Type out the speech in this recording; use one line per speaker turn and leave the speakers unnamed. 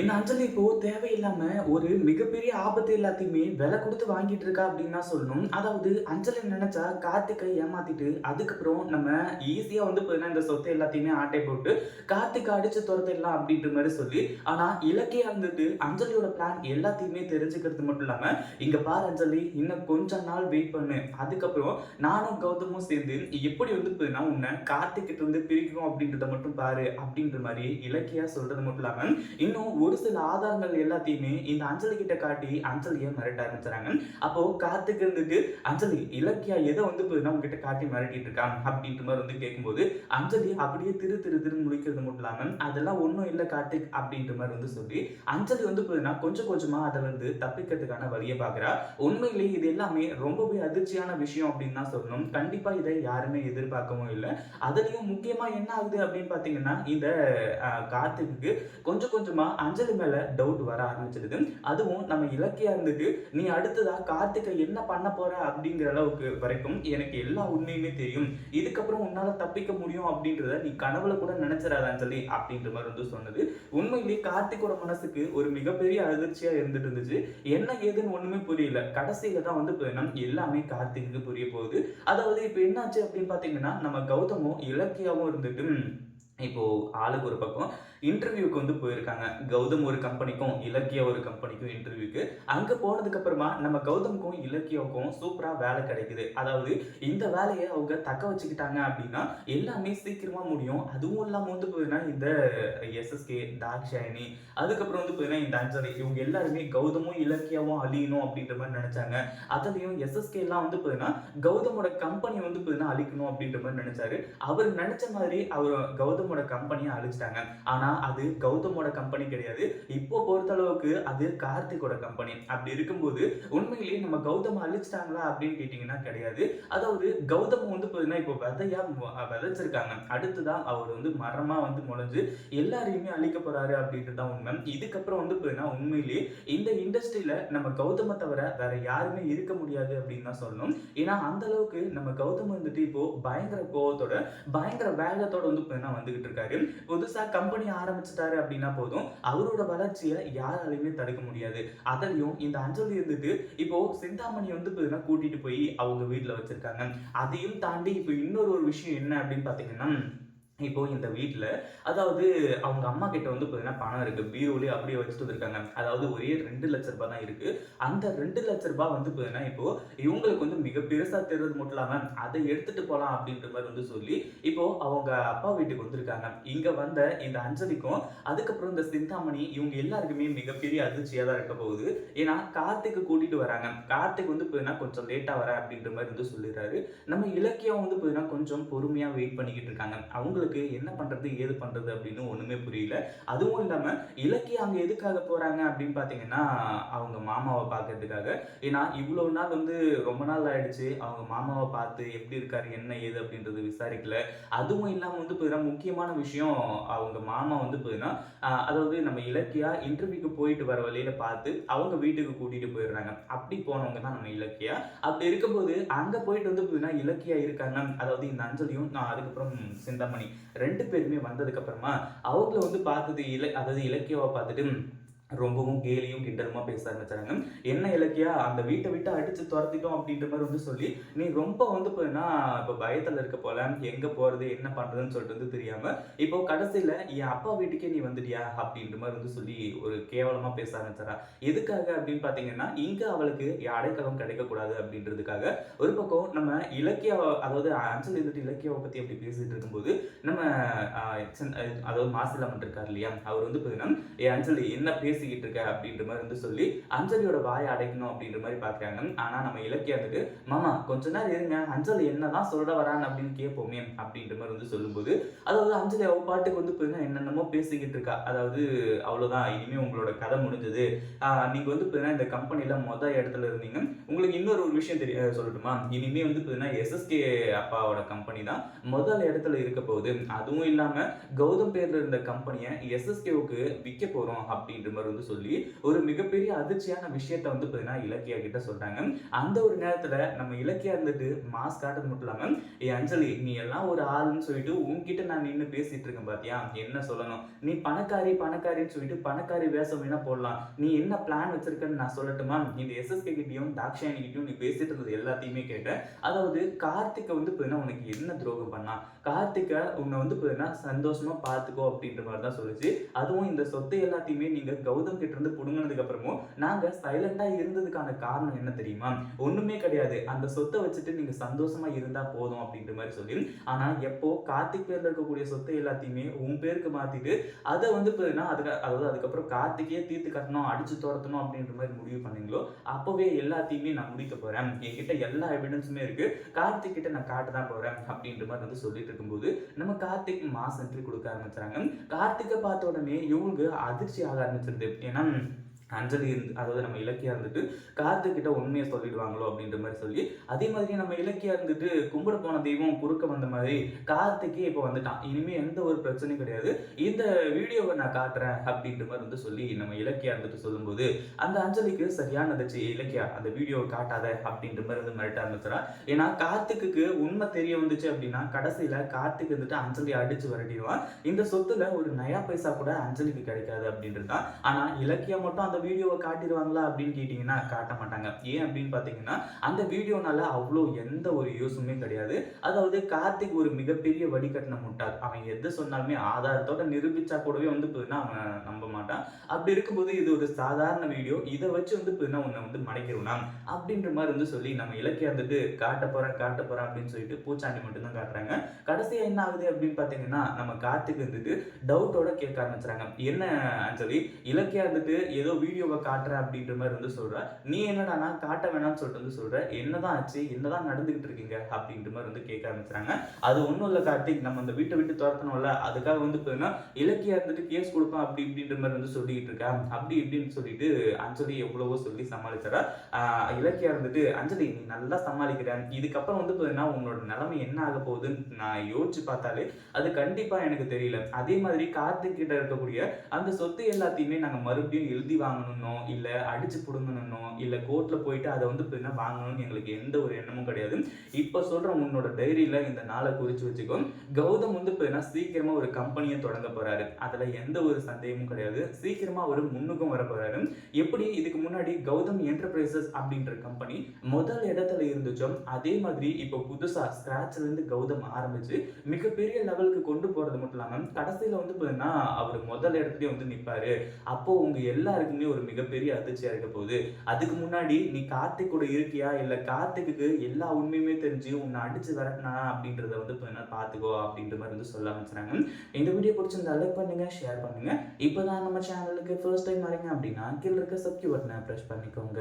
இந்த அஞ்சலி இப்போ தேவையில்லாம ஒரு மிகப்பெரிய ஆபத்து எல்லாத்தையுமே விலை கொடுத்து வாங்கிட்டு இருக்கா அப்படின்னு தான் சொல்லணும். அதாவது அஞ்சலி நினைச்சா கார்த்திகை ஏமாத்திட்டு அதுக்கப்புறம் நம்ம ஈஸியா வந்து பார்த்தீங்கன்னா இந்த சொத்தை எல்லாத்தையுமே ஆட்டை போட்டு கார்த்திகை அடிச்சு துரத்திடலாம் அப்படின்ற மாதிரி சொல்லி ஆனா இலக்கியா இருந்துட்டு அஞ்சலியோட பிளான் எல்லாத்தையுமே தெரிஞ்சுக்கிறது மட்டும் இல்லாம இங்க பார் அஞ்சலி இன்னும் கொஞ்ச நாள் வெயிட் பண்ணு. அதுக்கப்புறம் நானும் கௌதமும் சேர்ந்து எப்படி வந்து பார்த்தீங்கன்னா உன்னை கார்த்திகிட்ட இருந்து பிரிக்கணும் அப்படின்றத மட்டும் பாரு அப்படின்ற மாதிரி இலக்கியா சொல்றது மட்டும் இல்லாம இன்னும் ஒரு சில ஆதாரங்கள் எல்லாத்தையுமே இந்த அஞ்சலி கிட்ட காட்டி அஞ்சலியை மிரட்ட ஆரம்பிச்சாங்க அப்போ கார்த்திக் இருந்துட்டு அஞ்சலி இலக்கியா எதை வந்து உங்ககிட்ட காட்டி மிரட்டிட்டு இருக்கான்? அப்படின்ற மாதிரி வந்து கேட்கும்போது அஞ்சலி அப்படியே திரு திரு திரு முடிக்கிறது மட்டும் இல்லாமல் அதெல்லாம் ஒன்றும் இல்லை கார்த்திக் அப்படின்ற மாதிரி வந்து சொல்லி அஞ்சலி வந்து பார்த்தீங்கன்னா கொஞ்சம் கொஞ்சமா அதுல இருந்து தப்பிக்கிறதுக்கான வழியை பார்க்குறா உண்மையிலேயே இது எல்லாமே ரொம்பவே அதிர்ச்சியான விஷயம் அப்படின்னு தான் சொல்லணும். கண்டிப்பா இதை யாருமே எதிர்பார்க்கவும் இல்லை. அதுலயும் முக்கியமா என்ன ஆகுது அப்படின்னு பாத்தீங்கன்னா இந்த கார்த்திக்கு கொஞ்சம் கொஞ்சமா அஞ்சலி மேல டவுட் வர ஆரம்பிச்சிடுது அதுவும் நம்ம இலக்கியா இருந்துட்டு நீ அடுத்ததா கார்த்திகை என்ன பண்ண போற? அப்படிங்கிற அளவுக்கு வரைக்கும் எனக்கு எல்லா உண்மையுமே தெரியும். இதுக்கப்புறம் உன்னால தப்பிக்க முடியும் அப்படின்றத நீ கனவுல கூட நினைச்சிடாத அஞ்சலி அப்படின்ற மாதிரி வந்து சொன்னது. உண்மையிலேயே கார்த்திகோட மனசுக்கு ஒரு மிகப்பெரிய அதிர்ச்சியா இருந்துட்டு இருந்துச்சு. என்ன ஏதுன்னு ஒண்ணுமே புரியல. கடைசியில தான் வந்து பார்த்தீங்கன்னா எல்லாமே கார்த்திக்கு புரிய போகுது. அதாவது இப்போ என்னாச்சு அப்படின்னு பாத்தீங்கன்னா நம்ம கௌதமும் இலக்கியாவும் இருந்துட்டு இப்போ ஆளுக்கு ஒரு பக்கம். இன்டர்வியூக்கு வந்து போயிருக்காங்க. கௌதம் ஒரு கம்பெனிக்கும் இலக்கியா ஒரு கம்பெனிக்கும் இன்டர்வியூக்கு அங்கே போனதுக்கு அப்புறமா நம்ம கௌதமுக்கும் இலக்கியாவுக்கும் சூப்பராக வேலை கிடைக்குது. அதாவது இந்த வேலையை அவங்க தக்க வச்சுக்கிட்டாங்க அப்படின்னா எல்லாமே சீக்கிரமா முடியும். அதுவும் இல்லாமல் வந்து பார்த்தீங்கன்னா இந்த எஸ்எஸ்கே தாக்ஷாயினி அதுக்கப்புறம் வந்து பார்த்தீங்கன்னா இந்த அஞ்சலி இவங்க எல்லாருமே கௌதமும் இலக்கியாவும் அழியணும் அப்படின்ற மாதிரி நினைச்சாங்க. அதுலேயும் எஸ்எஸ்கே எல்லாம் வந்து பார்த்தீங்கன்னா கௌதமோட கம்பெனி வந்து பார்த்தீங்கன்னா அழிக்கணும் அப்படின்ற மாதிரி நினைச்சாரு. அவர் நினைச்ச மாதிரி அவர் கௌதமோட கம்பெனியை அழிச்சிட்டாங்க. ஆனால் ஆனால் அது கௌதமோட கம்பெனி கிடையாது. இப்போ பொறுத்தளவுக்கு அது கார்த்திகோட கம்பெனி அப்படி இருக்கும்போது உண்மையிலேயே நம்ம கௌதம் அழிச்சிட்டாங்களா அப்படின்னு கேட்டிங்கன்னா கிடையாது. அதாவது கௌதம் வந்து பார்த்தீங்கன்னா இப்போ விதையா விதைச்சிருக்காங்க. அடுத்துதான் அவர் வந்து மரமாக வந்து முளைஞ்சு எல்லாரையுமே அழிக்க போறாரு அப்படின்றது தான் உண்மை. இதுக்கப்புறம் வந்து பார்த்தீங்கன்னா உண்மையிலேயே இந்த இண்டஸ்ட்ரியில நம்ம கௌதமை தவிர வேற யாருமே இருக்க முடியாது அப்படின்னு தான் சொல்லணும். ஏன்னா அந்த அளவுக்கு நம்ம கௌதம் வந்துட்டு இப்போ பயங்கர கோவத்தோட பயங்கர வேகத்தோட வந்து பார்த்தீங்கன்னா வந்துகிட்டு இருக்காரு. புதுசாக கம்பெனி ஆரம்பிச்சிட்டாரு அப்படின்னா போதும். அவரோட வளர்ச்சியை யாராலையுமே தடுக்க முடியாது. அதுலயும் இந்த அஞ்சலி இருந்துட்டு இப்போ சிந்தாமணி வந்து பார்த்தீங்கன்னா கூட்டிட்டு போய் அவங்க வீட்டுல வச்சிருக்காங்க. அதையும் தாண்டி இப்போ இன்னொரு ஒரு விஷயம் என்ன அப்படின்னு பாத்தீங்கன்னா இப்போ இந்த வீட்டில் அதாவது அவங்க அம்மா கிட்ட வந்து பார்த்தீங்கன்னா பணம் இருக்குது பீரோலே அப்படியே வச்சுட்டு இருக்காங்க அதாவது ஒரே ரெண்டு லட்ச ரூபாய் தான் இருக்குது அந்த ரெண்டு லட்ச ரூபாய் வந்து பார்த்தீங்கன்னா இப்போது இவங்களுக்கு வந்து மிக பெருசாக தெரிறது மட்டும் இல்லாமல் அதை எடுத்துகிட்டு போகலாம் அப்படின்ற மாதிரி வந்து சொல்லி இப்போது அவங்க அப்பா வீட்டுக்கு வந்திருக்காங்க. இங்கே வந்த இந்த அஞ்சலிக்கும் அதுக்கப்புறம் இந்த சிந்தாமணி இவங்க எல்லாருக்குமே மிகப்பெரிய அதிர்ச்சியாக தான் இருக்க போகுது. ஏன்னா கார்த்திக்கு கூட்டிகிட்டு வராங்க. கார்த்திக் வந்து பார்த்தீங்கன்னா கொஞ்சம் லேட்டாக வர அப்படின்ற மாதிரி வந்து சொல்லிடுறாரு. நம்ம இலக்கியம் வந்து பார்த்தீங்கன்னா கொஞ்சம் பொறுமையாக வெயிட் பண்ணிக்கிட்டு இருக்காங்க. அவங்களுக்கு என்ன பண்ணுறது ஏது பண்ணுறது அப்படின்னு ஒன்றுமே புரியல. அதுவும் இல்லாமல் இலக்கியம் அங்கே எதுக்காக போகிறாங்க அப்படின்னு பார்த்தீங்கன்னா அவங்க மாமாவை பார்க்கறதுக்காக ஏன்னா இவ்வளோ நாள் வந்து ரொம்ப நாள் ஆயிடுச்சு. அவங்க மாமாவை பார்த்து எப்படி இருக்காரு என்ன ஏது அப்படின்றது விசாரிக்கல. அதுவும் இல்லாமல் வந்து பார்த்தீங்கன்னா முக்கியமான விஷயம் அவங்க மாமா வந்து பார்த்தீங்கன்னா அதாவது நம்ம இலக்கியா இன்டர்வியூக்கு போயிட்டு வர வழியில் பார்த்து அவங்க வீட்டுக்கு கூட்டிட்டு போயிடுறாங்க. அப்படி போனவங்க தான் நம்ம இலக்கியா. அப்படி இருக்கும்போது அங்கே போயிட்டு வந்து பார்த்தீங்கன்னா இலக்கியா இருக்காங்க. அதாவது இந்த அஞ்சலியும் நான் அதுக்கப்புறம் சிந்தாமணி. ரெண்டு பேருமே வந்ததுக்கு அப்புறமா அவங்கள வந்து பார்த்தது இல அதாவது இலக்கியாவை பார்த்துட்டு ரொம்பவும் கேலியும் கிண்டலுமா பேச ஆரம்பிச்சாங்க. என்ன இலக்கியா? அந்த வீட்டை விட்டு அடிச்சு துரத்திட்டோம் அப்படின்ற மாதிரி வந்து சொல்லி நீ ரொம்ப வந்து போனா இப்போ பயத்துல இருக்க போல எங்க போறது என்ன பண்றதுன்னு சொல்லிட்டு வந்து தெரியாம இப்போ கடைசியில என் அப்பா வீட்டுக்கே நீ வந்துட்டியா? அப்படின்ற மாதிரி வந்து சொல்லி ஒரு கேவலமா பேச ஆரம்பிச்சாரா? எதுக்காக அப்படின்னு பாத்தீங்கன்னா இங்க அவளுக்கு அடைக்கலம் கிடைக்க கூடாது அப்படின்றதுக்காக ஒரு பக்கம் நம்ம இலக்கியா அதாவது அஞ்சல் இருந்துட்டு இலக்கியாவை பத்தி அப்படி பேசிட்டு இருக்கும்போது நம்ம அதாவது மாசிலாமன் இருக்கார் இல்லையா? அவர் வந்து பாத்தீங்கன்னா என் அஞ்சல் என்ன பேசிக்கிட்டு இருக்க அப்படின்ற மாதிரி வந்து சொல்லி அஞ்சலியோட வாயை அடைக்கணும் அப்படின்ற மாதிரி பாக்குறாங்க ஆனா நம்ம இலக்கியா வந்துட்டு மாமா கொஞ்ச நேரம் இருங்க. அஞ்சலி என்னதான் சொல்ல வரான் அப்படின்னு கேட்போமே அப்படின்ற மாதிரி வந்து சொல்லும்போது அதாவது அஞ்சலி அவ பாட்டுக்கு வந்து பார்த்தீங்கன்னா என்னென்னமோ பேசிக்கிட்டு இருக்கா அதாவது அவ்வளோதான் இனிமேல் உங்களோட கதை முடிஞ்சது. ஆஹ் நீங்க வந்து பார்த்தீங்கன்னா இந்த கம்பெனியில் மொதல் இடத்துல இருந்தீங்க. உங்களுக்கு இன்னொரு ஒரு விஷயம் தெரிய சொல்லட்டுமா? இனிமே வந்து பாத்தீங்கன்னா எஸ்எஸ்கே அப்பாவோட கம்பெனி தான் முதல் இடத்துல இருக்க போகுது. அதுவும் இல்லாம கௌதம் பேர்ல இருந்த கம்பெனியை எஸ்எஸ்கேவுக்கு விற்க போறோம் அப்படின்ற மாதிரி மாதிரி வந்து சொல்லி ஒரு மிகப்பெரிய அதிர்ச்சியான விஷயத்த வந்து பார்த்தீங்கன்னா இலக்கியா கிட்ட சொல்றாங்க. அந்த ஒரு நேரத்துல நம்ம இலக்கியா இருந்துட்டு மாஸ் காட்டுறது மட்டும் இல்லாம ஏ அஞ்சலி நீ எல்லாம் ஒரு ஆளுன்னு சொல்லிட்டு உன்கிட்ட நான் நின்று பேசிட்டு இருக்கேன் பாத்தியா? என்ன சொல்லணும்? நீ பணக்காரி பணக்காரின்னு சொல்லிட்டு பணக்காரி வேஷம் வேணா போடலாம். நீ என்ன பிளான் வச்சிருக்கன்னு நான் சொல்லட்டுமா? இந்த எஸ்எஸ்கே கிட்டயும் தாக்ஷாயணி கிட்டயும் நீ பேசிட்டு இருந்தது எல்லாத்தையுமே கேட்டேன். அதாவது கார்த்திகை வந்து பார்த்தீங்கன்னா உனக்கு என்ன துரோகம் பண்ணா? கார்த்திகை உன்னை வந்து பார்த்தீங்கன்னா சந்தோஷமா பார்த்துக்கோ அப்படின்ற மாதிரி தான் சொல்லுச்சு. அதுவும் இந்த சொத்தை எல்லாத்தையுமே நீங்க கௌதம் கிட்ட இருந்து புடுங்கினதுக்கு அப்புறமும் நாங்க சைலண்டா இருந்ததுக்கான காரணம் என்ன தெரியுமா? ஒண்ணுமே கிடையாது. அந்த சொத்தை வச்சுட்டு நீங்க சந்தோஷமா இருந்தா போதும் அப்படின்ற மாதிரி சொல்லி ஆனா எப்போ கார்த்திக் பேர்ல இருக்கக்கூடிய சொத்தை எல்லாத்தையுமே உன் பேருக்கு மாத்திட்டு அதை வந்து பார்த்தீங்கன்னா அதுக்கு அதாவது அதுக்கப்புறம் கார்த்திகே தீர்த்து கட்டணும் அடிச்சு துரத்தணும் அப்படின்ற மாதிரி முடிவு பண்ணீங்களோ அப்பவே எல்லாத்தையுமே நான் முடிக்க போறேன். என்கிட்ட எல்லா எவிடன்ஸுமே இருக்கு. கார்த்திக் கிட்ட நான் காட்ட தான் போறேன் அப்படின்ற மாதிரி வந்து சொல்லிட்டு இருக்கும்போது நம்ம கார்த்திக் மாஸ் என்ட்ரி கொடுக்க ஆரம்பிச்சாங்க. கார்த்திகை பார்த்த உடனே இவங்க அதிர்ச்சி ஆக ஆரம்பிச்சிருது. ஏன்னா அஞ்சலி இருந்து அதாவது நம்ம இலக்கியா இருந்துட்டு கார்த்திக் கிட்ட உண்மையை சொல்லிடுவாங்களோ அப்படின்ற மாதிரி சொல்லி அதே மாதிரி நம்ம இலக்கியா இருந்துட்டு கும்பிட போன தெய்வம் குறுக்க வந்த மாதிரி கார்த்திக்கே இப்போ வந்துட்டான். இனிமே எந்த ஒரு பிரச்சனையும் கிடையாது. இந்த வீடியோவை நான் காட்டுறேன் அப்படின்ற மாதிரி வந்து சொல்லி நம்ம இலக்கியா இருந்துட்டு சொல்லும்போது அந்த அஞ்சலிக்கு சரியான அதிர்ச்சி இலக்கியா அந்த வீடியோவை காட்டாத அப்படின்ற மாதிரி வந்து மிரட்ட ஆரம்பிச்சிடா ஏன்னா கார்த்திக்கு உண்மை தெரிய வந்துச்சு அப்படின்னா கடைசியில கார்த்திக் வந்துட்டு அஞ்சலி அடிச்சு விரட்டிடுவான். இந்த சொத்துல ஒரு நயா பைசா கூட அஞ்சலிக்கு கிடைக்காது அப்படின்றது தான் ஆனா இலக்கியா மட்டும் அந்த வீடியோவை காட்டிடுவாங்களா அப்படின்னு கேட்டிங்கன்னா காட்ட மாட்டாங்க. ஏன் அப்படின்னு பார்த்தீங்கன்னா அந்த வீடியோனால அவ்வளோ எந்த ஒரு யூஸுமே கிடையாது. அதாவது கார்த்திக் ஒரு மிகப்பெரிய வடிகட்டின முட்டாள். அவன் எது சொன்னாலுமே ஆதாரத்தோட நிரூபிச்சா கூடவே வந்து போதுன்னா அவன் நம்ப மாட்டான். அப்படி இருக்கும்போது இது ஒரு சாதாரண வீடியோ இதை வச்சு வந்து போதுன்னா உன்னை வந்து மடைக்கிறோம் அப்படின்ற மாதிரி வந்து சொல்லி நம்ம இலக்கியம் வந்துட்டு காட்ட போறேன் காட்ட போறேன் அப்படின்னு சொல்லிட்டு பூச்சாண்டி மட்டும்தான் காட்டுறாங்க. கடைசியா என்ன ஆகுது அப்படின்னு பார்த்தீங்கன்னா நம்ம கார்த்திக் வந்துட்டு டவுட்டோட கேட்க ஆரம்பிச்சுறாங்க. என்ன அஞ்சலி? இலக்கியா வந்துட்டு ஏதோ வீடியோவை காட்டுற அப்படின்ற மாதிரி வந்து சொல்ற. நீ என்னடானா காட்ட வேணாம்னு சொல்லிட்டு வந்து சொல்ற. என்னதான் ஆச்சு? என்னதான் நடந்துகிட்டு இருக்கீங்க? அப்படின்ற மாதிரி வந்து கேட்க ஆரம்பிச்சுறாங்க அது ஒன்றும் இல்லை கார்த்திக். நம்ம அந்த வீட்டை விட்டு துரத்தணும்ல. அதுக்காக வந்து பார்த்தீங்கன்னா இலக்கியா இருந்துட்டு கேஸ் கொடுப்போம் அப்படி இப்படின்ற மாதிரி வந்து சொல்லிட்டு இருக்கேன் அப்படி இப்படின்னு சொல்லிட்டு அஞ்சலி எவ்வளவோ சொல்லி சமாளிச்சாரா இலக்கியா இருந்துட்டு அஞ்சலி நீ நல்லா சமாளிக்கிறேன் இதுக்கப்புறம் வந்து பார்த்தீங்கன்னா உன்னோட நிலைமை என்ன ஆக போகுதுன்னு நான் யோசிச்சு பார்த்தாலே அது கண்டிப்பா எனக்கு தெரியல. அதே மாதிரி கார்த்திக் கிட்ட இருக்கக்கூடிய அந்த சொத்து எல்லாத்தையுமே நாங்கள் மறுபடியும் எழுதி வாங்கணும்னோ இல்லை அடிச்சு பிடுங்கணும்னோ இல்லை கோர்ட்டில் போயிட்டு அதை வந்து பார்த்தீங்கன்னா வாங்கணும்னு எங்களுக்கு எந்த ஒரு எண்ணமும் கிடையாது. இப்போ சொல்கிற உன்னோட டைரியில் இந்த நாளை குறித்து வச்சுக்கோ. கௌதம் வந்து பார்த்தீங்கன்னா சீக்கிரமாக ஒரு கம்பெனியை தொடங்க போகிறாரு அதில் எந்த ஒரு சந்தேகமும் கிடையாது. சீக்கிரமாக ஒரு முன்னுக்கும் வர போகிறாரு எப்படி? இதுக்கு முன்னாடி கௌதம் என்டர்பிரைசஸ் அப்படின்ற கம்பெனி முதல் இடத்துல இருந்துச்சோ அதே மாதிரி இப்போ புதுசாக ஸ்க்ராட்ச்லேருந்து கௌதம் ஆரம்பிச்சு மிகப்பெரிய லெவலுக்கு கொண்டு போகிறது மட்டும் இல்லாமல் கடைசியில் வந்து பார்த்தீங்கன்னா அவர் முதல் இடத்துலேயே வந்து நிற்பார் அப்போ உங்கள் எல்லாருக்குமே ஒரு மிகப்பெரிய அதிர்ச்சியா இருக்க போகுது. அதுக்கு முன்னாடி நீ கார்த்திக் கூட இருக்கியா? இல்ல கார்த்திக்கு எல்லா உண்மையுமே தெரிஞ்சு உன்னை அடிச்சு வரட்டினா அப்படின்றத வந்து பார்த்தீங்கன்னா பாத்துக்கோ அப்படின்ற மாதிரி வந்து சொல்ல ஆரம்பிச்சாங்க இந்த வீடியோ பிடிச்சிருந்தா லைக் பண்ணுங்க ஷேர் பண்ணுங்க. இப்போதான் நம்ம சேனலுக்கு ஃபர்ஸ்ட் டைம் வரீங்க அப்படின்னா கீழே இருக்க சப்ஸ்கிரைப் பட்டனை ப்ரெஸ் பண்ணிக்கோங்க.